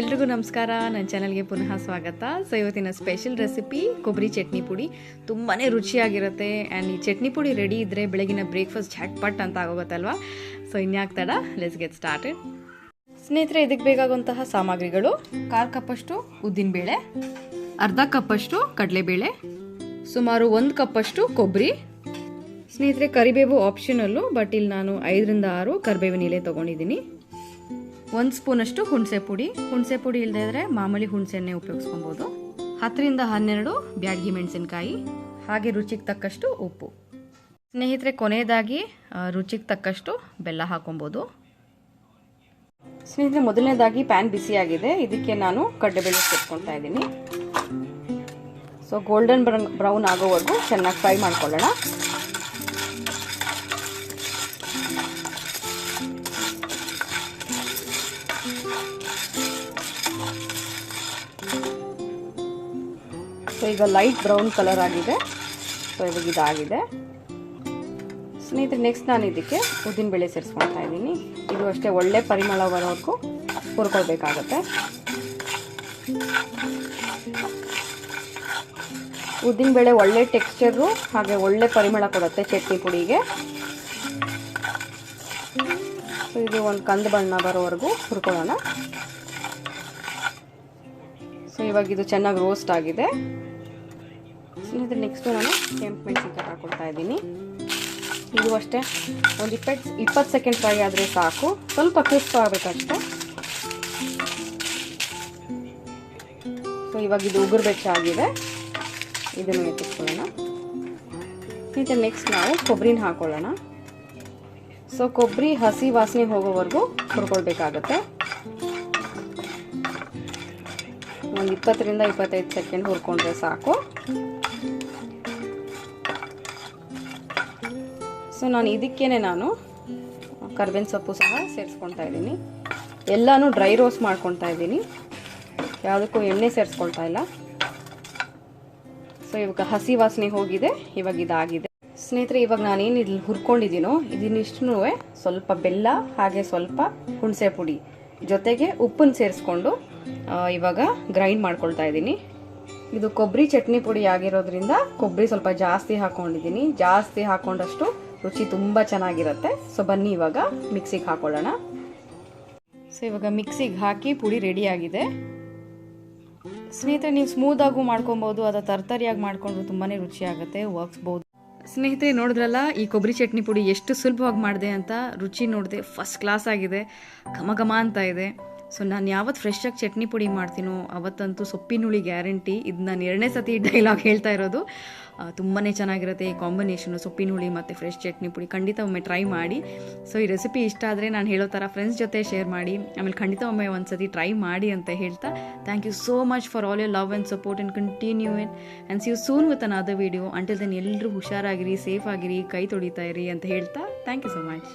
ಎಲ್ರಿಗೂ ನಮಸ್ಕಾರ. ನನ್ನ ಚಾನಲ್ಗೆ ಪುನಃ ಸ್ವಾಗತ. ಸೊ ಇವತ್ತಿನ ಸ್ಪೆಷಲ್ ರೆಸಿಪಿ ಕೊಬ್ಬರಿ ಚಟ್ನಿ ಪುಡಿ. ತುಂಬಾ ರುಚಿಯಾಗಿರುತ್ತೆ. ಆ್ಯಂಡ್ ಈ ಚಟ್ನಿ ಪುಡಿ ರೆಡಿ ಇದ್ದರೆ ಬೆಳಗಿನ ಬ್ರೇಕ್ಫಾಸ್ಟ್ ಝಟ್ಪಟ್ ಅಂತ ಆಗೋಗುತ್ತಲ್ವಾ? ಸೊ ಇನ್ಯಾಕ್ ತಡ? ಲೆಟ್ಸ್ ಗೆಟ್ ಸ್ಟಾರ್ಟೆಡ್ ಸ್ನೇಹಿತರೆ, ಇದಕ್ಕೆ ಬೇಕಾಗುವಂತಹ ಸಾಮಗ್ರಿಗಳು ಕಾಲು ಕಪ್ಪಷ್ಟು ಉದ್ದಿನಬೇಳೆ ಅರ್ಧ ಕಪ್ಪಷ್ಟು ಕಡಲೆಬೇಳೆ, ಸುಮಾರು ಒಂದು ಕಪ್ಪಷ್ಟು ಕೊಬ್ಬರಿ. ಸ್ನೇಹಿತರೆ, ಕರಿಬೇವು ಆಪ್ಷನಲ್ಲು ಬಟ್ ಇಲ್ಲಿ ನಾನು ಐದರಿಂದ ಆರು ಕರಿಬೇವಿನ ಎಲೆ ತೊಗೊಂಡಿದ್ದೀನಿ. ಒಂದು ಸ್ಪೂನಷ್ಟು ಹುಣಸೆ ಪುಡಿ. ಹುಣಸೆ ಪುಡಿ ಇಲ್ಲದೇ ಇದ್ರೆ ಮಾಮೂಲಿ ಹುಣಸೆನ್ನೇ ಉಪಯೋಗಿಸ್ಕೊಬೋದು. ಹತ್ತರಿಂದ ಹನ್ನೆರಡು ಬ್ಯಾಡ್ಗಿ ಮೆಣಸಿನಕಾಯಿ, ಹಾಗೆ ರುಚಿಗೆ ತಕ್ಕಷ್ಟು ಉಪ್ಪು. ಸ್ನೇಹಿತರೆ, ಕೊನೆಯದಾಗಿ ರುಚಿಗೆ ತಕ್ಕಷ್ಟು ಬೆಲ್ಲ ಹಾಕೊಬೋದು. ಸ್ನೇಹಿತರೆ, ಮೊದಲನೇದಾಗಿ ಪ್ಯಾನ್ ಬಿಸಿಯಾಗಿದೆ ಇದಕ್ಕೆ ನಾನು ಕಡ್ಲೆಬೇಳೆ ಸೇರ್ಕೊಳ್ತಾ ಇದ್ದೀನಿ. ಸೊ ಗೋಲ್ಡನ್ ಬ್ರೌನ್ ಬ್ರೌನ್ ಆಗೋವರೆಗೂ ಚೆನ್ನಾಗಿ ಫ್ರೈ ಮಾಡ್ಕೊಳ್ಳೋಣ. ಸೊ ಈಗ ಲೈಟ್ ಬ್ರೌನ್ ಕಲರ್ ಆಗಿದೆ. ಸೊ ಇವಾಗ ಇದಾಗಿದೆ. ಸ್ನೇಹಿತರೆ ನೆಕ್ಸ್ಟ್ ನಾನು ಇದಕ್ಕೆ ಉದ್ದಿನಬೇಳೆ ಸೇರಿಸ್ಕೊಳ್ತಾ ಇದ್ದೀನಿ. ಇದು ಅಷ್ಟೇ ಒಳ್ಳೆ ಪರಿಮಳ ಬರೋಕ್ಕೂ ಹುರ್ಕೊಳ್ಬೇಕಾಗತ್ತೆ. ಉದ್ದಿನಬೇಳೆ ಒಳ್ಳೆ ಟೆಕ್ಸ್ಚರು ಹಾಗೆ ಒಳ್ಳೆ ಪರಿಮಳ ಕೊಡುತ್ತೆ ಚಟ್ನಿ ಪುಡಿಗೆ. ಇದು ಒಂದು ಕಂದು ಬಣ್ಣ ಬರೋವರೆಗೂ ಹುರ್ಕೊಳ್ಳೋಣ. ಸೊ, ಇವಾಗ ಇದು ಚೆನ್ನಾಗಿ ರೋಸ್ಟ್ ಆಗಿದೆ. ಇದು ನೆಕ್ಸ್ಟು ನಾನು ಕೆಂಪು ಮೆಣಸಿನ್ಕಾಯಿ ಹಾಕೊಳ್ತಾ ಇದ್ದೀನಿ. ಇದು ಅಷ್ಟೇ. ಒಂದು ಇಪ್ಪತ್ತು ಇಪ್ಪತ್ತು ಸೆಕೆಂಡ್ ಫ್ರೈ ಆದರೆ ಸಾಕು. ಸ್ವಲ್ಪ ಕ್ರಿಸ್ಪ್ ಆಗಬೇಕಷ್ಟೆ. ಸೊ, ಇವಾಗ ಇದು ಉಗುರು ಬೆಚ್ಚ ಆಗಿದೆ. ಇದನ್ನು ಎತ್ತಿಸ್ಕೊಳ್ಳೋಣ ಇದು ನೆಕ್ಸ್ಟ್ ನಾವು ಕೊಬ್ಬರಿನ ಹಾಕೊಳ್ಳೋಣ. ಸೊ ಕೊಬ್ಬರಿ, ಹಸಿ ವಾಸನೆ ಹೋಗೋವರೆಗೂ ಹುರ್ಕೊಳ್ಬೇಕಾಗತ್ತೆ. ಒಂದು ಇಪ್ಪತ್ತರಿಂದ ಇಪ್ಪತ್ತೈದು ಸೆಕೆಂಡ್ ಹುರ್ಕೊಂಡ್ರೆ ಸಾಕು. ಸೊ ನಾನು ಇದಕ್ಕೇನೆ ನಾನು ಕರ್ಬೇವಿನ ಸೊಪ್ಪು ಸಹ ಸೇರಿಸ್ಕೊಳ್ತಾ ಇದ್ದೀನಿ. ಎಲ್ಲನೂ ಡ್ರೈ ರೋಸ್ಟ್ ಮಾಡ್ಕೊಳ್ತಾ ಇದ್ದೀನಿ. ಯಾವುದಕ್ಕೂ ಎಣ್ಣೆ ಸೇರಿಸ್ಕೊಳ್ತಾ ಇಲ್ಲ. ಸೊ ಇವಾಗ ಹಸಿ ವಾಸನೆ ಹೋಗಿದೆ. ಇವಾಗ ಇದಾಗಿದೆ. ಸ್ನೇಹಿತರೆ, ಇವಾಗ ನಾನೇನು ಇಲ್ಲಿ ಹುರ್ಕೊಂಡಿದ್ದೀನೋ ಇದನ್ನಿಷ್ಟು ಸ್ವಲ್ಪ ಬೆಲ್ಲ, ಹಾಗೆ ಸ್ವಲ್ಪ ಹುಣಸೆ ಪುಡಿ. ಜೊತೆಗೆ ಉಪ್ಪನ್ನು ಸೇರಿಸ್ಕೊಂಡು ಇವಾಗ ಗ್ರೈಂಡ್ ಮಾಡ್ಕೊಳ್ತಾ ಇದ್ದೀನಿ. ಇದು ಕೊಬ್ಬರಿ ಚಟ್ನಿ ಪುಡಿ ಆಗಿರೋದ್ರಿಂದ ಕೊಬ್ಬರಿ ಸ್ವಲ್ಪ ಜಾಸ್ತಿ ಹಾಕೊಂಡಿದ್ದೀನಿ ಜಾಸ್ತಿ ಹಾಕೊಂಡಷ್ಟು ರುಚಿ ತುಂಬ ಚೆನ್ನಾಗಿರುತ್ತೆ. ಸೊ, ಬನ್ನಿ ಇವಾಗ ಮಿಕ್ಸಿಗೆ ಹಾಕೊಳ್ಳೋಣ. ಸೊ, ಇವಾಗ ಮಿಕ್ಸಿಗೆ ಹಾಕಿ ಪುಡಿ ರೆಡಿಯಾಗಿದೆ ಸ್ನೇಹಿತರೆ, ನೀವು ಸ್ಮೂತಾಗೂ ಮಾಡ್ಕೊಬೋದು ಅಥವಾ ತರ್ತರಿಯಾಗಿ ಮಾಡ್ಕೊಂಡ್ರು ತುಂಬಾ ರುಚಿಯಾಗುತ್ತೆ ವರ್ಕ್ಸ್ಬೋದು ಸ್ನೇಹಿತರೆ, ನೋಡಿದ್ರಲ್ಲ, ಈ ಕೊಬ್ಬರಿ ಚಟ್ನಿ ಪುಡಿ ಎಷ್ಟು ಸುಲಭವಾಗಿ ಮಾಡಿದೆ ಅಂತ ರುಚಿ ನೋಡಿದೆ ಫಸ್ಟ್ ಕ್ಲಾಸ್ ಆಗಿದೆ, ಘಮ ಘಮ ಅಂತ ಇದೆ. ಸೊ ನಾನು ಯಾವತ್ತು ಫ್ರೆಶ್ಶಾಗಿ ಚಟ್ನಿ ಪುಡಿ ಮಾಡ್ತೀನೋ, ಅವತ್ತಂತೂ ಸೊಪ್ಪಿನ ಹುಳಿ ಗ್ಯಾರಂಟಿ ಇದು ನಾನು ಎರಡನೇ ಸತಿ ಡೈಲಾಗ್ ಹೇಳ್ತಾ ಇರೋದು. ತುಂಬಾ ಚೆನ್ನಾಗಿರುತ್ತೆ ಈ ಕಾಂಬಿನೇಷನು. ಸೊಪ್ಪಿನ ಹುಳಿ ಮತ್ತು ಫ್ರೆಶ್ ಚಟ್ನಿ ಪುಡಿ ಖಂಡಿತ ಒಮ್ಮೆ ಟ್ರೈ ಮಾಡಿ. ಸೊ ಈ ರೆಸಿಪಿ ಇಷ್ಟ ಆದರೆ ನಾನು ಹೇಳೋ ಥರ ಫ್ರೆಂಡ್ಸ್ ಜೊತೆ ಶೇರ್ ಮಾಡಿ. ಆಮೇಲೆ ಖಂಡಿತ ಒಮ್ಮೆ ಒಂದು ಸತಿ ಟ್ರೈ ಮಾಡಿ ಅಂತ ಹೇಳ್ತಾ thank you so much for all your love and support and continue in and see you soon with another video until then ಎಲ್ಲರೂ ಹುಷಾರಾಗಿರಿ ಸೇಫ್ ಆಗಿರಿ, ಕೈ ತೊಳಿತಾ ಇರಿ ಅಂತ ಹೇಳ್ತಾ ಥ್ಯಾಂಕ್ ಯು ಸೊ ಮಚ್